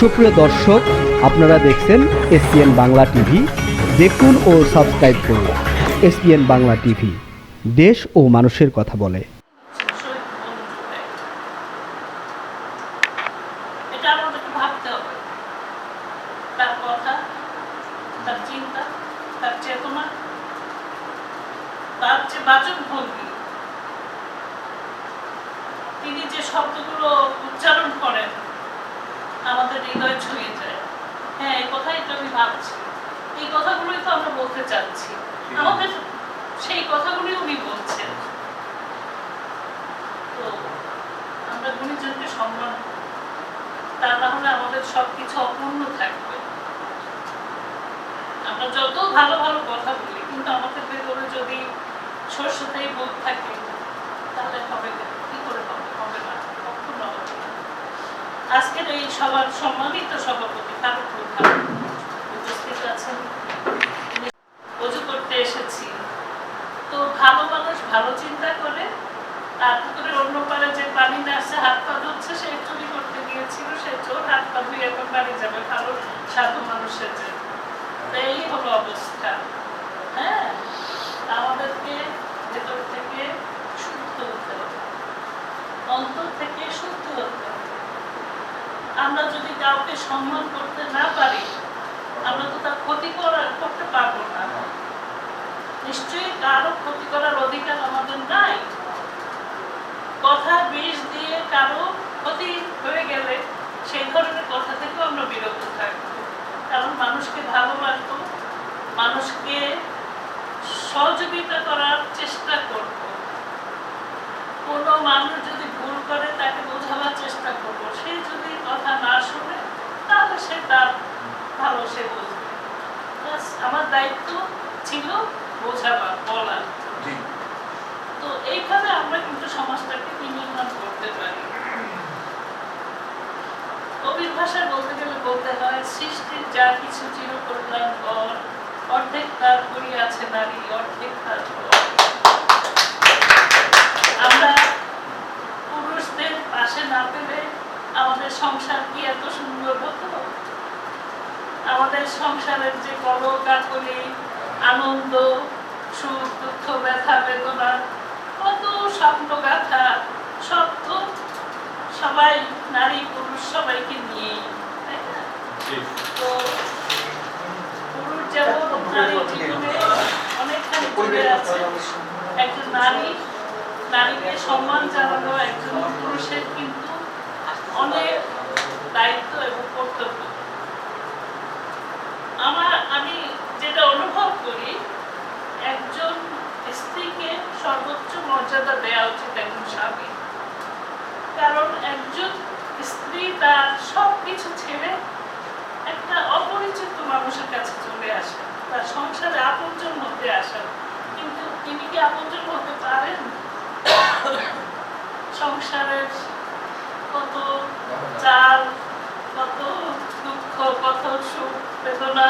সুপ্রিয় দর্শক, আপনারা দেখছেন এসপিএন বাংলা টিভি। দেখুন ও সাবস্ক্রাইব করুন এসপিএন বাংলা টিভি। দেশ ও মানুষের কথা বলে। তিনি যে শব্দগুলো উচ্চারণ করেন আমাদের হৃদয় ছুঁয়ে যায়। হ্যাঁ এই কথাই তো আমি ভাবছি। এই কথাগুলোই তো আমরা বলতে চাচ্ছি। আমাদের সেই কথাগুলি উনি বলছেন। তো আমরা গুণীজনকে সম্মান তা না হলে আমাদের সবকিছু অপূর্ণ থাকবে। আমরা যত ভালো ভালো কথা বলি কিন্তু আমাদের ভেতরে যদি সর্ষেতেই বোধ থাকে তাহলে হবে না। কি করে হবে হবে না কখনো হবে না আজকের এই সবার সম্মানিত সভাপতি উপস্থিত আছেন। অজু করতে এসেছি। তো ভালো মানুষ ভালো চিন্তা করে আর পুকুরের অন্য পারে যে পানি না আসছে হাত পা ধুচ্ছে সে চুরি করতে গিয়েছিল, সে চোর হাত পা ধুয়ে এখন বাড়ি যাবে ভালো সাধু মানুষের যে এই হলো অবস্থা। হ্যাঁ আমাদেরকে ভেতর থেকে শুদ্ধ হতে হবে অন্তর থেকে শুদ্ধ হতে হবে আমরা যদি কাউকে সম্মান করতে না পারি, আমরা তো তার ক্ষতি করার করতে পারব না। নিশ্চয়ই কারও ক্ষতি করার অধিকার আমাদের নাই। কথা বিষ দিয়ে কারও ক্ষতি হয়ে গেলে সেই ধরনের কথা থেকেও আমরা বিরত থাকব। কারণ মানুষকে ভালোবাসবো, মানুষকে সহযোগিতা করার চেষ্টা করব কোনো মানুষ যদি ভুল করে তাকে বোঝাবার চেষ্টা করব সে যদি কথা না শুনে তাহলে সে তার ভালো সে বুঝবে ব্যাস, আমার দায়িত্ব ছিল বোঝাবার বলার তো এইভাবে আমরা কিন্তু সমাজটাকে বিনির্মাণ করতে পারি। কবির ভাষায় বলতে গেলে বলতে হয় সৃষ্টির যা কিছু চির কল্যাণ কর অর্ধেক তার করিয়াছে নারী অর্ধেক তার আমরা পুরুষদের পাশে না পেলে আমাদের সংসার কি এত সুন্দর হতো? আমাদের সংসারের যে কলকাকলি আনন্দ সুখ দুঃখ ব্যথা বেদনা কত স্বপ্ন গাথা সব তো সবাই নারী পুরুষ সবাইকে নিয়েই তাই না? তো পুরুষ যেমন জীবনে অনেকখানি আছে একজন নারী নারীকে সম্মান জানানো একজন পুরুষের কিন্তু অনেক দায়িত্ব এবং কর্তব্য আমার আমি যেটা অনুভব করি একজন স্ত্রীকে সর্বোচ্চ মর্যাদা দেওয়া উচিত একজন স্বামী। কারণ একজন স্ত্রী তার সব কিছু ছেড়ে একটা অপরিচিত মানুষের কাছে চলে আসে তার সংসারে আপনজন হতে আসেন কিন্তু তিনি কি আপনজন হতে পারেন? সংসারের কত চাল কত দুঃখ কত সুখ বেদনা